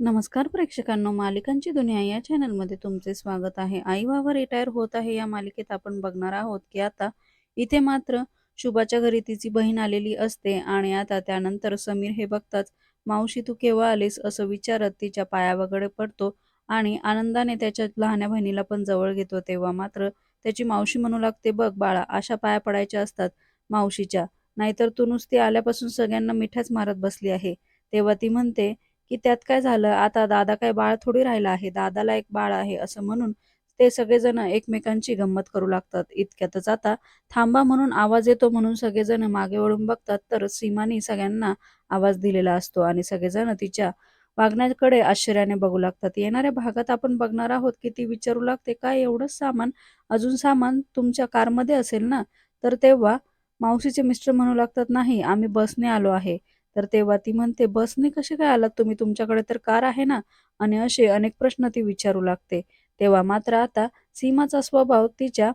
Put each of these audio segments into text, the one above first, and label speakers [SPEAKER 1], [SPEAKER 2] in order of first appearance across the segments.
[SPEAKER 1] नमस्कार प्रेक्षकांनो मालिकांची दुनिया या चॅनलमध्ये तुमचे स्वागत आहे. आई वावर रिटायर होत आहे या मालिकेत आपण बघणार आहोत की आता इथे मात्र शुभाच्या घरी तिची बहीण आलेली असते आणि आता त्यानंतर समीर हे बघताच मावशी तू केव्हा आलीस? असं विचारत तिच्या पायावगडे पडतो आणि आनंदाने त्याच्या लहान्या बहिणीला पण जवळ घेतो. तेव्हा मात्र त्याची मावशी म्हणू लागते बघ बाळा अशा पाया पडायच्या असतात मावशीच्या. नाहीतर तू नुसती आल्यापासून सगळ्यांना मिठाच मारत बसली आहे. तेव्हा ती म्हणते की त्यात काय झालं? आता दादा काय बाळ थोडी राहिला आहे. दादाला एक बाळ आहे असं म्हणून ते सगळेजण एकमेकांची गंमत करू लागतात. इतक्यातच आता थांबा म्हणून आवाज येतो म्हणून सगळेजण मागे वळून बघतात. तर सीमानी सगळ्यांना आवाज दिलेला असतो आणि सगळेजण तिच्या वागण्याकडे आश्चर्याने बघू लागतात. येणाऱ्या भागात आपण बघणार आहोत की ती विचारू लागते काय एवढंच सामान? अजून सामान तुमच्या कारमध्ये असेल ना? तर तेव्हा मावशीचे मिस्टर म्हणू लागतात नाही आम्ही बसने आलो आहे. तर तेव्हा ती म्हणते बसने कसे काय आलात तुम्ही? तुमच्याकडे तर कार आहे ना? आणि असे अनेक प्रश्न ती विचारू लागते. तेव्हा मात्र आता सीमाचा स्वभाव तिच्या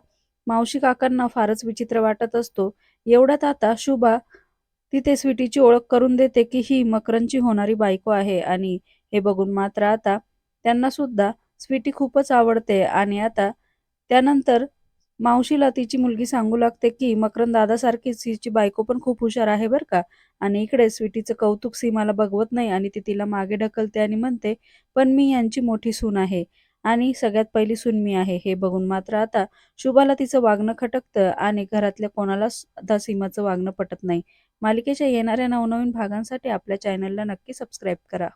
[SPEAKER 1] मावशी काकांना फारच विचित्र वाटत असतो. एवढ्यात आता शुभा तिथे स्वीटीची ओळख करून देते की ही मकरंची होणारी बायको आहे. आणि हे बघून मात्र आता त्यांना सुद्धा स्वीटी खूपच आवडते. आणि आता त्यानंतर मावशीला तिची मुलगी सांगू लागते की मकरन दादासारखीच हिची बायको पण खूप हुशार आहे बरं का. आणि इकडे स्वीटीचं कौतुक सीमाला बघवत नाही आणि ती तिला मागे ढकलते आणि म्हणते पण मी यांची मोठी सून आहे आणि सगळ्यात पहिली सून मी आहे. हे बघून मात्र आता शुभाला तिचं वागणं खटकतं आणि घरातल्या कोणाला सुद्धा सीमाचं वागणं पटत नाही. मालिकेच्या येणाऱ्या नवनवीन भागांसाठी आपल्या चॅनलला नक्की सबस्क्राईब करा.